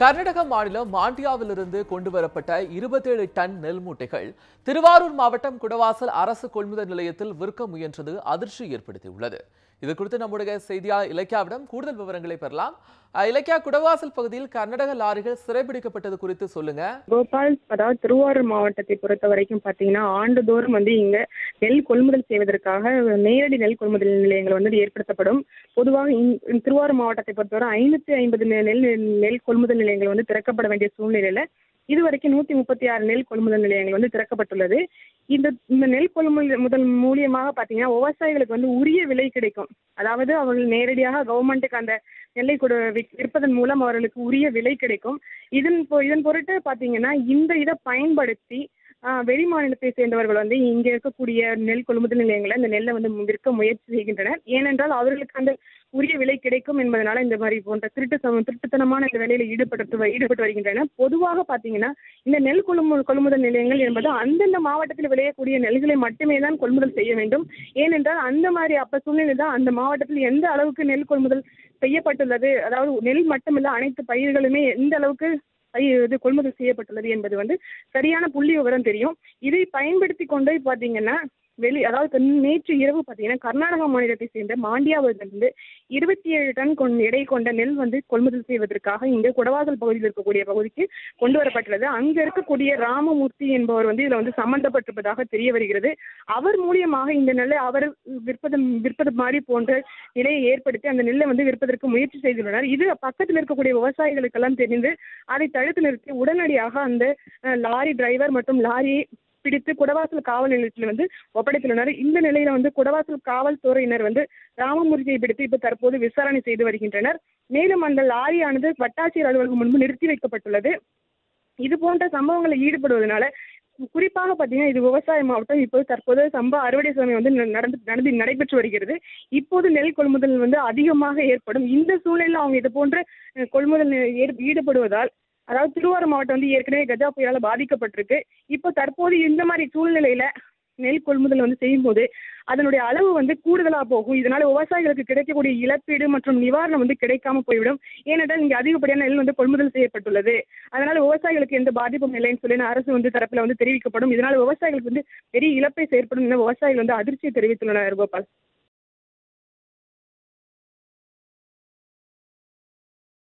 கர்நாடக மாநிலம் மாண்டியாவிலிருந்து கொண்டு வரப்பட்ட இருபத்தேழு டன் நெல் மூட்டைகள் திருவாரூர் மாவட்டம் குடவாசல் அரசு கொள்முதல் நிலையத்தில் விற்க முயன்றது அதிர்ச்சி ஏற்படுத்தியுள்ளது. இது குறித்து நம்முடைய செய்தியாளர் இலக்கியாவிடம் கூடுதல் விவரங்களை பெறலாம். இலக்கியா குடவாசல் பகுதியில் கர்நாடக லாரிகள் சிறைபிடிக்கப்பட்டது குறித்து சொல்லுங்க. கோபால் அதாவது திருவாரூர் மாவட்டத்தை பொறுத்த வரைக்கும் பார்த்தீங்கன்னா ஆண்டுதோறும் வந்து இங்க நெல் கொள்முதல் செய்வதற்காக நேரடி நெல் கொள்முதல் நிலையங்கள் வந்து ஏற்படுத்தப்படும். பொதுவாக திருவாரூர் மாவட்டத்தை பொறுத்தவரை ஐநூத்தி ஐம்பது நெல் நெல் கொள்முதல் நிலையங்கள் வந்து திறக்கப்பட வேண்டிய சூழ்நிலையில இதுவரைக்கும் நூத்தி முப்பத்தி ஆறு நெல் கொள்முதல் நிலையங்கள் வந்து திறக்கப்பட்டுள்ளது. இந்த இந்த நெல் கொள்முதல் முதல் மூலியமாக பார்த்தீங்கன்னா விவசாயிகளுக்கு வந்து உரிய விலை கிடைக்கும். அதாவது அவர்கள் நேரடியாக கவர்மெண்ட்டுக்கு அந்த நெல்லை கொடு விற்- விற்பதன் மூலம் அவர்களுக்கு உரிய விலை கிடைக்கும். இதன் இதன் பொருட்டு பார்த்தீங்கன்னா இந்த இதை பயன்படுத்தி வெளி மாநிலத்தை சேர்ந்தவர்கள் வந்து இங்கே இருக்கக்கூடிய நெல் கொள்முதல் நிலையங்களை இந்த நெல்லை வந்து விற்க முயற்சி செய்கின்றனர். ஏனென்றால் அவர்களுக்கு அந்த உரிய விலை கிடைக்கும் என்பதனால இந்த மாதிரி போன்ற திருட்டு சம- திருட்டுத்தனமான இந்த வேலையில ஈடுபட்டு ஈடுபட்டு வருகின்றனர். பொதுவாக பார்த்தீங்கன்னா இந்த நெல் கொள்முதல் கொள்முதல் நிலையங்கள் என்பது அந்தந்த மாவட்டத்தில் விளையக்கூடிய நெல்களை மட்டுமே தான் கொள்முதல் செய்ய வேண்டும். ஏனென்றால் அந்த மாதிரி அப்ப சூழ்நிலை தான் அந்த மாவட்டத்தில் எந்த அளவுக்கு நெல் கொள்முதல் செய்யப்பட்டுள்ளது? அதாவது நெல் மட்டுமில்ல அனைத்து பயிர்களுமே எந்த அளவுக்கு இது கொள்முதல் செய்யப்பட்டுள்ளது என்பது வந்து சரியான புள்ளி விவரம் தெரியும். இதை பயன்படுத்தி கொண்டு பார்த்தீங்கன்னா வெளி அதாவது நேற்று இரவு பார்த்தீங்கன்னா கர்நாடகா மாநிலத்தை சேர்ந்த மாண்டியாவிலிருந்து இருபத்தி ஏழு டன் கொண்ட எடை கொண்ட நெல் வந்து கொள்முதல் செய்வதற்காக இங்கே குடவாசல் பகுதியில் இருக்கக்கூடிய பகுதிக்கு கொண்டு வரப்பட்டுள்ளது. அங்கே இருக்கக்கூடிய ராமமூர்த்தி என்பவர் வந்து இதில் வந்து சம்பந்தப்பட்டிருப்பதாக தெரிய வருகிறது. அவர் மூலியமாக இந்த நெல்லை அவர் விற்பது விற்பது மாதிரி போன்ற நிலையை ஏற்படுத்தி அந்த நெல்லை வந்து விற்பதற்கு முயற்சி செய்துள்ளனர். இது பக்கத்தில் இருக்கக்கூடிய விவசாயிகளுக்கெல்லாம் தெரிந்து அதை தடுத்து நிறுத்தி உடனடியாக அந்த லாரி டிரைவர் மற்றும் லாரியை பிடித்து குடவாசல் காவல் நிலையத்தில் வந்து ஒப்படைத்துள்ளனர் இந்த நிலையில வந்து குடவாசல் காவல்துறையினர் வந்து ராமமூர்த்தியை பிடித்து இப்ப தற்போது விசாரணை செய்து வருகின்றனர். மேலும் அந்த லாரியானது வட்டாட்சியர் அலுவலகம் முன்பு நிறுத்தி வைக்கப்பட்டுள்ளது. இது போன்ற சம்பவங்களில் ஈடுபடுவதனால குறிப்பாக பார்த்தீங்கன்னா இது விவசாய மாவட்டம். இப்போது தற்போது சம்பா அறுவடை சமயம் வந்து நடந்து நடந்து நடைபெற்று வருகிறது. இப்போது நெல் கொள்முதல் வந்து அதிகமாக ஏற்படும். இந்த சூழலில் அவங்க இது போன்ற கொள்முதல் ஈடுபடுவதால் அதாவது திருவாரூர் மாவட்டம் வந்து ஏற்கனவே கஜா புயலால் பாதிக்கப்பட்டிருக்கு. இப்போ தற்போது இந்த மாதிரி சூழ்நிலையில நெல் கொள்முதல் வந்து செய்யும்போது அதனுடைய அளவு வந்து கூடுதலாக போகும். இதனால விவசாயிகளுக்கு கிடைக்கக்கூடிய இழப்பீடு மற்றும் நிவாரணம் வந்து கிடைக்காம போய்விடும். ஏனென்றால் இங்கே அதிகப்படியான நெல் வந்து கொள்முதல் செய்யப்பட்டுள்ளது. அதனால விவசாயிகளுக்கு எந்த பாதிப்பும் இல்லைன்னு சொல்லி அரசு வந்து தரப்பில் வந்து தெரிவிக்கப்படும். இதனால விவசாயிகளுக்கு வந்து பெரிய இழப்பை செயற்படும் என விவசாயிகள் வந்து அதிர்ச்சியை தெரிவித்துள்ளனர் கோபால்.